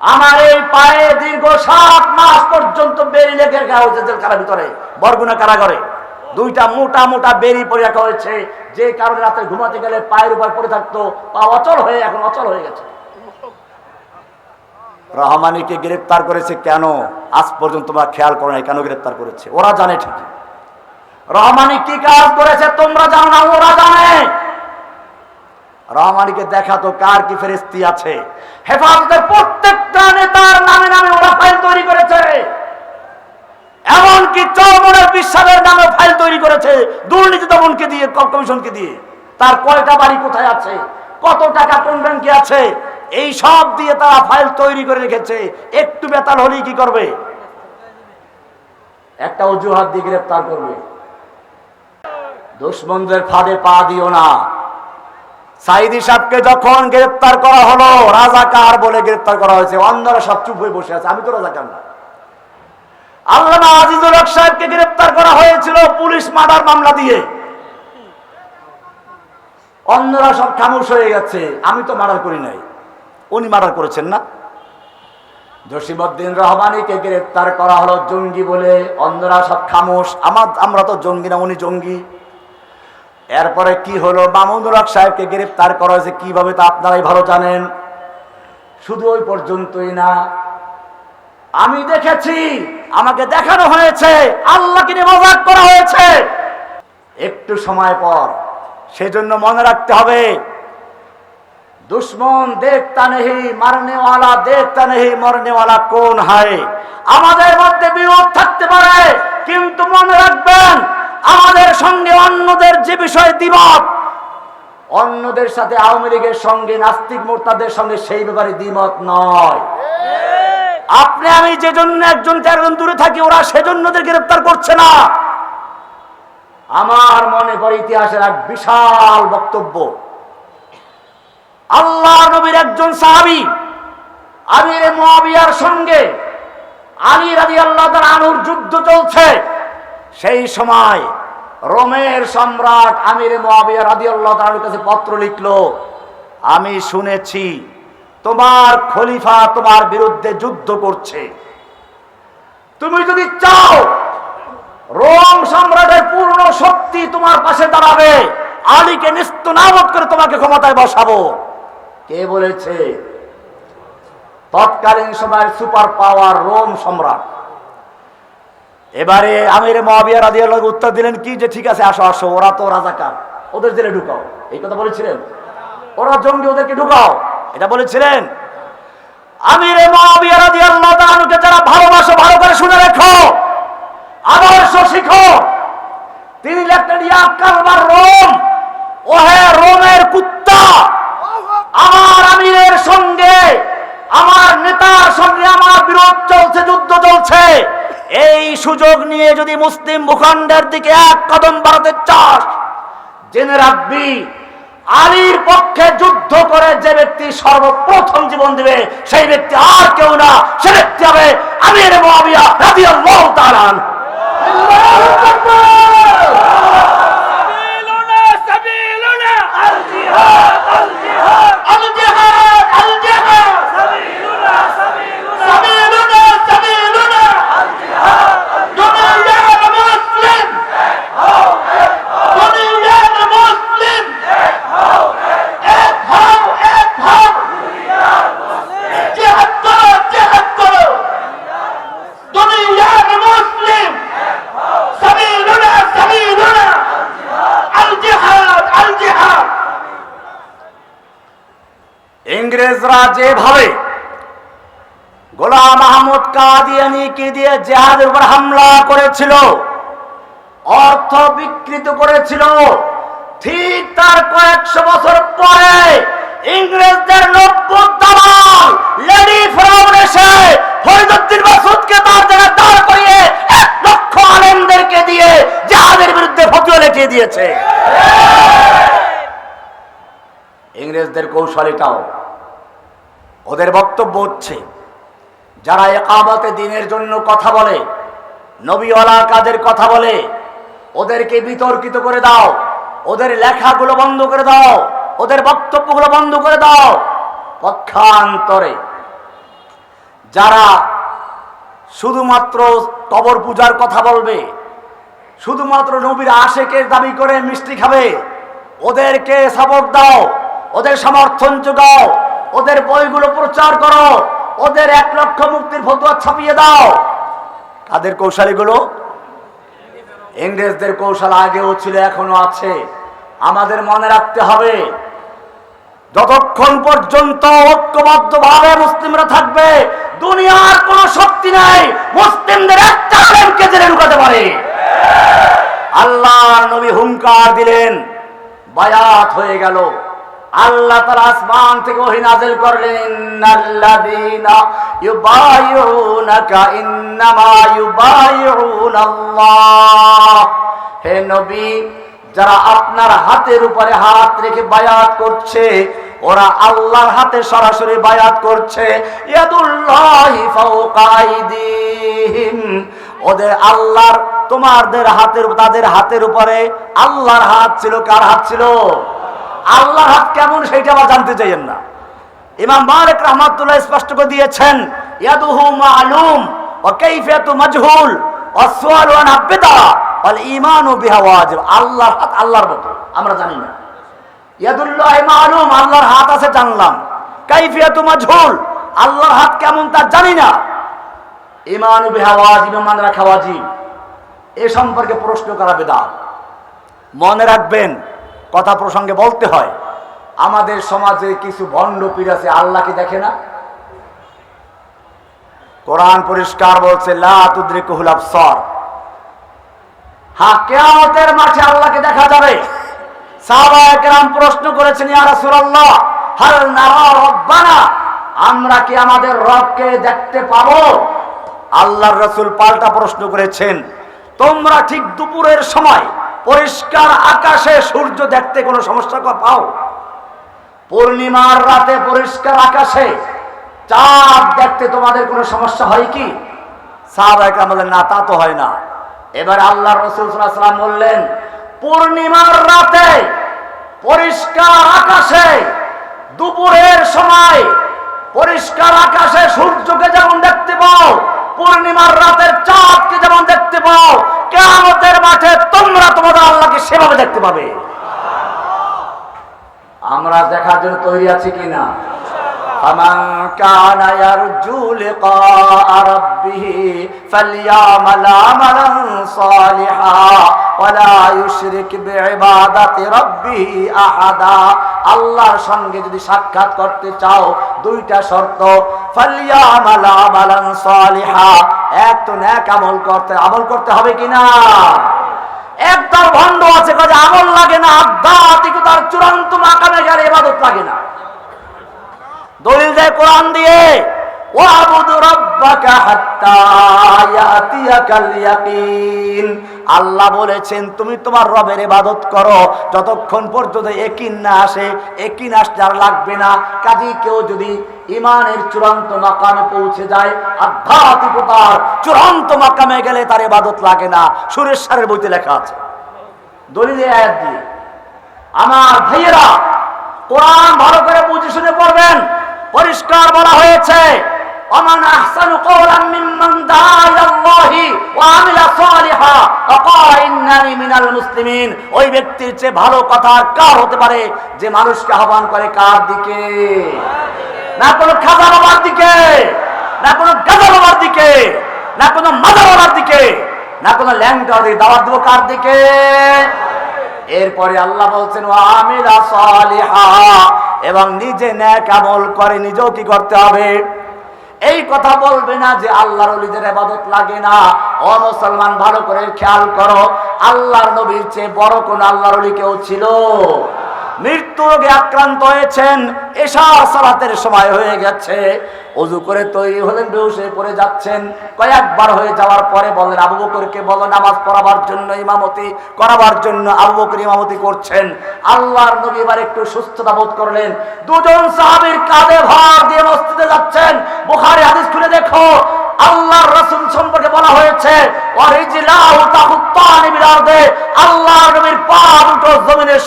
আমার এই পায়ে দীর্ঘ সাত মাস পর্যন্ত বেরি লেগে রাখা হয়েছে জেলখানার ভিতরে, বরগুনা কারাগারে। দুইটা মোটা মোটা বেরি পরে রাখা হয়েছে। যে কারণে রাতে ঘুমাতে গেলে পায়ের উপর পড়ে থাকতো, পা অচল হয়ে এখন অচল হয়ে গেছে। রহমানিকে গ্রেপ্তার করেছে কেন? আজ পর্যন্ত তোমরা খেয়াল করো না কেন গ্রেপ্তার করেছে। ওরা জানে ঠিকই। রহমানি কি কাজ করেছে তোমরা জানো না, ওরা জানে। রহমানিকে দেখাতো কার কি ফেরেস্তি আছে? হেফাজতের প্রত্যেকটা নেতার নামে নামে ওরা ফাইল তৈরি করেছে। এমনকি চৌমনের বিশ্বাসের নামে ফাইল তৈরি করেছে, দুর্নীতি দমনকে দিয়ে কমিশনকে দিয়ে। তার কয়টা বাড়ি কোথায় আছে? কত টাকা কোন ব্যাংকে আছে? এই সব দিয়ে তারা ফাইল তৈরি করে রেখেছে। একটু বেতাল হলেই কি করবে? একটা অজুহাত দিয়ে গ্রেপ্তার করবে। দুশ্মনদের ফাঁদে পা দিও না। সাইদি সাহেবকে যখন গ্রেপ্তার করা হলো, রাজাকার বলে গ্রেপ্তার করা হয়েছে। অন্যরা সব চুপ হয়ে বসে আছে। আমি তো রাজাকার না। আল্লামা আজিজুল হক সাহেবকে গ্রেপ্তার করা হয়েছিল পুলিশ মার্ডার মামলা দিয়ে। অন্যরা সব খামোশ হয়ে গেছে। আমি তো মার্ডার করি নাই। উনি মার্ডার করেছেন না। জসিমউদ্দিন রহমানিকে গ্রেপ্তার করা হলো জঙ্গি বলে। অন্যরা সব খামোশ। আমার আমরা তো জঙ্গি না, উনি জঙ্গি। এরপরে কি হলো? মামুনুর সাহেবকে গ্রেপ্তার করা হয়েছে। কীভাবে তা আপনারাই ভালো জানেন। শুধু ওই পর্যন্তই না, আমি দেখেছি, আমাকে দেখানো হয়েছে, আল্লাহকে নিয়ে মজাক করা হয়েছে। একটু সময় পর, সেজন্য মনে রাখতে হবে, দুশ্মন দেখতা নেহি মারনেওয়ালা দেখতা নেহি মরনেওয়ালা কোন হয়? আমাদের মধ্যে বিরোধ থাকতে পারে, কিন্তু মনে রাখবেন আমাদের সঙ্গে অন্যদের যে বিষয় দ্বিমত, অন্যদের সাথে আওয়ামী লীগের সঙ্গে, নাস্তিক মোর্তাদের সঙ্গে সেই ব্যাপারে দ্বিমত নয়। আপনি, আমি যে জন্য একজন চারজন দূরে থাকি, ওরা সেজন্য ওদের গ্রেপ্তার করছে না। আমার মনে পড়ে ইতিহাসের এক বিশাল বক্তব্য। আল্লাহ নবীর একজন সাহাবি, আমির মুয়াবিয়ার সঙ্গে আলী রাজি আল্লাহ তার আনুর যুদ্ধ চলছে। সেই সময় রোমের সম্রাট আমির কাছে পত্র লিখলো, আমি শুনেছি তোমার খলিফা তোমার বিরুদ্ধে যুদ্ধ করছে। তুমি যদি চাও রোম সম্রাটের পূর্ণ শক্তি তোমার পাশে দাঁড়াবে, আলীকে নিস্ত নামত করে তোমাকে ক্ষমতায় বসাবো। কে বলেছে? তৎকালীন সময়ের সুপার পাওয়ার রোম সম্রাট। এবারে আমির মহাবিয়া রাজি আল্লাহ উত্তর দিলেন, কি যে ঠিক আছে, আসো আসো, ওরা তো রাজাকার, ওদের জেলে ঢুকাও। এই কথা বলেছিলেন? ওরা জঙ্গি, ওদেরকে ঢুকাও। এটা বলেছিলেন? আমির মহাবিয়া রাজি আল্লাহ যারা ভালোবাসো, ভালো করে শুনে রেখো, আদর্শ শিখো। তিনি লেখলেন, ইয়া কালবার রোম, ওহে রোমের কুত্তা, আমার আমিরের সঙ্গে, আমার নেতার সঙ্গে আমার বিরোধ চলছে, যুদ্ধ চলছে। এই সুযোগ নিয়ে যদি মুসলিম ভূখণ্ডের দিকে এক কদম বাড়াতে চাস, জেনে রাখবি, আলীর পক্ষে যুদ্ধ করে যে ব্যক্তি সর্বপ্রথম জীবন দিবে, সেই ব্যক্তি আর কেউ না সে ব্যক্তি হবে আমির মহাবিয়া রাজি আল্লাহ আনহু। ইংরেজরা যেভাবে গোলাম আহমদ কাদিয়ানিকে দিয়ে জেহাদের উপর হামলা করেছিল, অর্থ বিকৃত করেছিল, ঠিক তার কয়েকশো বছর পরে ইংরেজদের লেডি ফ্রাউন এসে ফরিদুদ্দিন মাসুদকে তার জায়গায় দাঁড় করিয়ে এক লক্ষ আলেমদেরকে দিয়ে জাহাদের বিরুদ্ধে ফতুয়া লিখিয়ে দিয়েছে। ইংরেজদের কৌশল এটাও। ওদের বক্তব্য হচ্ছে, যারা একামতে দিনের জন্য কথা বলে নবীওয়ালা কাজের কথা বলে, ওদেরকে বিতর্কিত করে দাও, ওদের লেখাগুলো বন্ধ করে দাও, ওদের বক্তব্যগুলো বন্ধ করে দাও। পক্ষান্তরে যারা শুধুমাত্র কবর পূজার কথা বলবে, শুধুমাত্র নবীর আশেকের দাবি করে মিষ্টি খাবে, ওদেরকে সাপোর্ট দাও, ওদের সমর্থন যোগাও ওদের বইগুলো প্রচার করো। ওদের এক লক্ষ মুক্তির ফতুয়া ছাপিয়ে দাও। তাদের কৌশলীগুলো? ইংরেজদের কৌশল আগেও ছিল, এখনও আছে। আমাদের মনে রাখতে হবে, যতক্ষণ পর্যন্ত ঐক্যবদ্ধ ভাবে মুসলিমরা থাকবে, দুনিয়ার কোন শক্তি নাই, মুসলিমদের একটা আলেমকে ঢুকাতে পারে। আল্লাহ নবী হুঙ্কার দিলেন, বায়াত হয়ে গেল। আল্লাহ তার আসমান থেকে ওহী নাযিল করলেন, ইন্নাল্লাযীনা ইউবাইউনাকা ইন্নামা ইউবাইউনাল্লাহ হে নবী, যারা আপনার হাতের উপরে হাত রেখে বায়াত করছে, ওরা আল্লাহর হাতে সরাসরি বায়াত করছে ওদের আল্লাহর তোমাদের হাতের, তাদের হাতের উপরে আল্লাহর হাত ছিল, কার হাত ছিল? আল্লাহর হাত কেমন সেইটা আবার জানতে চাইেন না। ইমাম মালিক রহমাতুল্লাহ স্পষ্ট করে দিয়েছেন, ইয়াদুহু মালুম, ওয়া কাইফিয়াতু মাজহুল, ওয়া সুআলু আন আবিদা ওয়াল ঈমানু বিহা ওয়াজিব। আল্লাহর হাত আল্লাহর মতো, আমরা জানি না। ইয়াদুল্লাহি মালুম, আল্লাহর হাত আছে জানলাম। কাইফিয়াতু মাজহুল, আল্লাহর হাত কেমন তা জানি না। ঈমানু বিহা ওয়াজিব মান রাখা ওয়াজিব। এ সম্পর্কে প্রশ্ন করা বেদাত। মনে রাখবেন কথা প্রসঙ্গে বলতে হয়, আমাদের সমাজে কিছু ভণ্ড পীর আছে আল্লাহকে দেখে না? কোরআন পরিষ্কার বলছে, লা তুদ্রিকুহুল আবসার। হ্যাঁ মাঠে আল্লাহকে দেখা যাবে। প্রশ্ন করেছেন আমরা কি আমাদের রবকে দেখতে পাবো? আল্লাহর রসুল পাল্টা প্রশ্ন করেছেন, তোমরা ঠিক দুপুরের সময় পরিষ্কার আকাশে সূর্য দেখতে কোনো সমস্যা পাও? পূর্ণিমার রাতে পরিষ্কার আকাশে চাঁদ দেখতে তোমাদের কোনো সমস্যা হয় কি? কেরাম বললেন, না, তা তো হয় না। এবার আল্লাহ রসুল সাল্লাম বললেন, পূর্ণিমার রাতে পরিষ্কার আকাশে দুপুরের সময় পরিষ্কার আকাশে সূর্যকে যেমন দেখতে পাও, পূর্ণিমার রাতের চাঁদকে যেমন দেখতে পাও কেয়ামতের মাঠে তোমরা তোমাদের আল্লাহকে সেভাবে দেখতে পাবে আমরা দেখার জন্য তৈরি আছি কিনা فمن كان يرجو لقاء ربه فليعمل عملا صالحا ولا يشرك بعبادة ربه أحدا আল্লাহর সঙ্গে যদি সাক্ষাৎ করতে চাও দুইটা শর্ত ফালিয়ামাল আমালান সালিহা এক তো ন্যাক আমল করতে আমল করতে হবে কিনা? একদম ভণ্ড আছে কাজে আমল লাগে না আধ্যাত্মিকতার চূড়ান্ত মাকামে গেলে এবাদত লাগে না। দলিল দেয় কোরআন দিয়ে। আল্লাহ বলেছেন, তুমি তোমার রবের ইবাদত করো। যতক্ষণ পর্যন্ত একিন না আসে একিন আসতে আর লাগবে না। কাজী কেউ যদি ইমানের চূড়ান্ত মাকামে পৌঁছে যায়, আধ্যাত্মিকতার চূড়ান্ত মাকামে গেলে তার ইবাদত লাগে না। সুরেশ্বরের বইতে লেখা আছে। দলিল দিয়ে, আমার ভাইয়েরা, কোরআন ভালো করে বুঝে শুনে পড়বেন। পরিষ্কার বলা হয়েছে আহসানু কওলাম মিম্মান দাআ ইলাল্লাহি ওয়া আমিলা সালিহা। ওয়া ক্বালা ইন্নানি মিনাল মুসলিমিন। ওই ব্যক্তির চেয়ে ভালো কথা কার হতে পারে? যে মানুষকে আহ্বান করে কার দিকে? না কোনো খাজা বাবার দিকে? না কোনো গাজা বাবার দিকে? না কোনো মাদা বাবার দিকে? না কোনো ল্যাংটার দিকে দাওয়াত দেবো কার দিকে? এরপরে আল্লাহ বলছেন ও আমিরা সালিহা। এবং নিজে ন্যাক আমল করে, নিজেও কি করতে হবে? এই কথা বলবে না যে আল্লাহর অলিদের আবাদত লাগে না। ও মুসলমান, ভালো করে খেয়াল করো। আল্লাহর নবীর চেয়ে বড় কোন আল্লাহর অলি কেউ ছিল? মৃত্যু রোগে আক্রান্ত হয়েছেন। এশা সালাতের সময় হয়ে গেছে। অজু করে তৈরি হলেন বেউসে পড়ে যাচ্ছেন। কয়েকবার হয়ে যাওয়ার পরে বলেন আবু বকরকে বলো, নামাজ পড়াবার জন্য ইমামতি করাবার জন্য আবু বকর ইমামতি করছেন। আল্লাহর নবী এবার একটু সুস্থতা বোধ করলেন। দুজন সাহাবীর কাঁধে ভার দিয়ে মসজিদে যাচ্ছেন। বুখারী হাদিস খুলে দেখো, আল্লাহর রাসূল সম্পর্কে বলা হয়েছে, ওয়ারিজলাহু তাহুত্তানি বিল আল্লাহর নবীর পা দুটো জমিনের